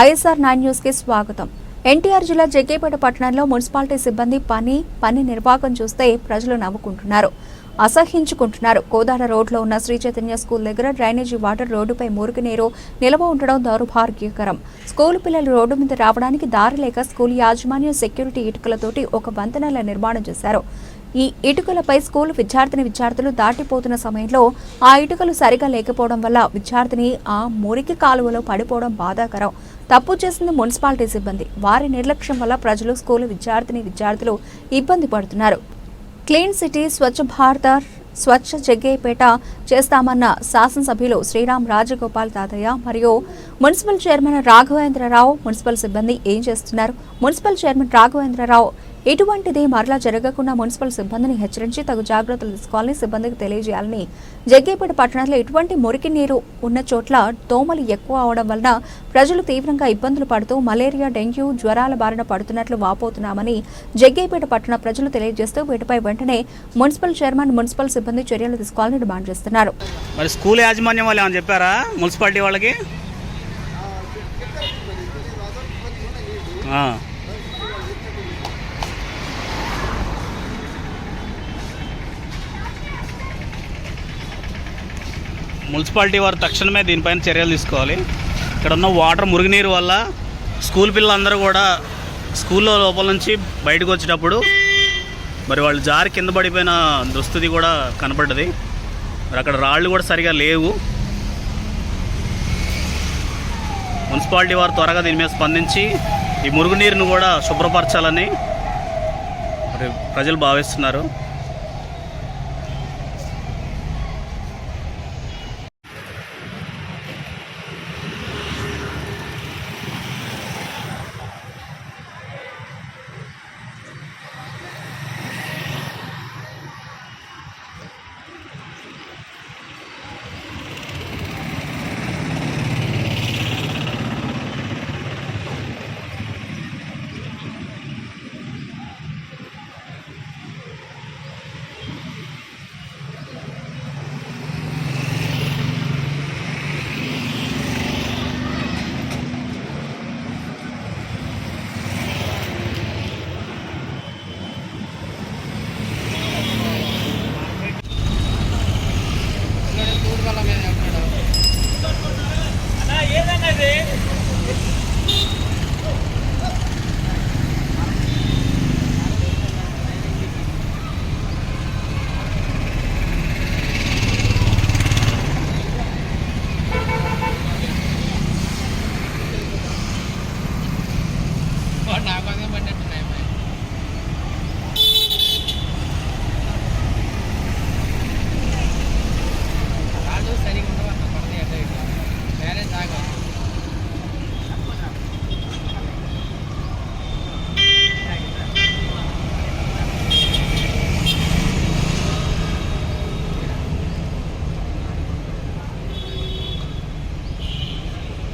ISR nine న్యూస్కి స్వాగతం. ఎన్టీఆర్ జిల్లా జగ్గేపేట పట్టణంలో మున్సిపాలిటీ సిబ్బంది పని పని నిర్వాహకం చూస్తే ప్రజలు నవ్వుకుంటున్నారు. అసహించుకుంటున్నారు కోదాడ రోడ్లో ఉన్న శ్రీ చైతన్య స్కూల్ దగ్గర డ్రైనేజీ వాటర్ రోడ్డుపై మురికి నీరు నిల్వ ఉండడం దౌర్భాగ్యకరం. స్కూల్ పిల్లలు రోడ్డు మీద రావడానికి దారి లేక స్కూల్ యాజమాన్యం సెక్యూరిటీ ఇటుకలతోటి ఒక వంతెనల నిర్మాణం చేశారు. ఈ ఇటుకలపై స్కూల్ విద్యార్థిని విద్యార్థులు దాటిపోతున్న సమయంలో ఆ ఇటుకలు సరిగా లేకపోవడం వల్ల విద్యార్థిని ఆ మురికి కాలువలో పడిపోవడం బాధాకరం. తప్పు చేసింది మున్సిపాలిటీ సిబ్బంది. వారి నిర్లక్ష్యం వల్ల ప్రజలు స్కూల్ విద్యార్థిని విద్యార్థులు ఇబ్బంది పడుతున్నారు. క్లీన్ సిటీ స్వచ్ఛ భారత స్వచ్ఛ జగ్గేపేట చేస్తామన్న శాసనసభ్యులు శ్రీరామ్ రాజగోపాల్ తాతయ్య మరియు మున్సిపల్ చైర్మన్ రాఘవేంద్రరావు మున్సిపల్ సిబ్బంది ఏం చేస్తున్నారు? మున్సిపల్ చైర్మన్ రాఘవేంద్రరావు ఇటువంటిది మరలా జరగకుండా మున్సిపల్ సిబ్బందిని హెచ్చరించి తగు జాగ్రత్తలు తీసుకోవాలని సిబ్బందికి తెలియజేయాలని జగ్గేపేట పట్టణంలో ఇటువంటి మురికి నీరు ఉన్న చోట్ల దోమలు ఎక్కువ అవడం వలన ప్రజలు తీవ్రంగా ఇబ్బందులు పడుతూ మలేరియా డెంగ్యూ జ్వరాల బారిన పడుతున్నట్లు వాపోతున్నామని జగ్గేపేట పట్టణ ప్రజలు తెలియజేస్తూ వీటిపై వెంటనే మున్సిపల్ చైర్మన్ మున్సిపల్ సిబ్బంది చర్యలు తీసుకోవాలని డిమాండ్ చేస్తున్నారు. మరి స్కూల్ యాజమాన్యం వాళ్ళు చెప్పారా మున్సిపాలిటీ వాళ్ళకి? మున్సిపాలిటీ వారు తక్షణమే దీనిపైన చర్యలు తీసుకోవాలి. ఇక్కడ ఉన్న వాటర్ మురుగునీరు వల్ల స్కూల్ పిల్లలందరూ కూడా స్కూల్లో లోపల నుంచి బయటకు వచ్చేటప్పుడు మరి వాళ్ళు జారి కింద పడిపోయిన దుస్థితి కూడా కనపడ్డది. మరి అక్కడ రాళ్ళు కూడా సరిగా లేవు. మున్సిపాలిటీ వారు త్వరగా దీని మీద స్పందించి ఈ మురుగునీరును కూడా శుభ్రపరచాలని మరి ప్రజలు భావిస్తున్నారు. நாங்கள் வந்து பண்ணிட்டு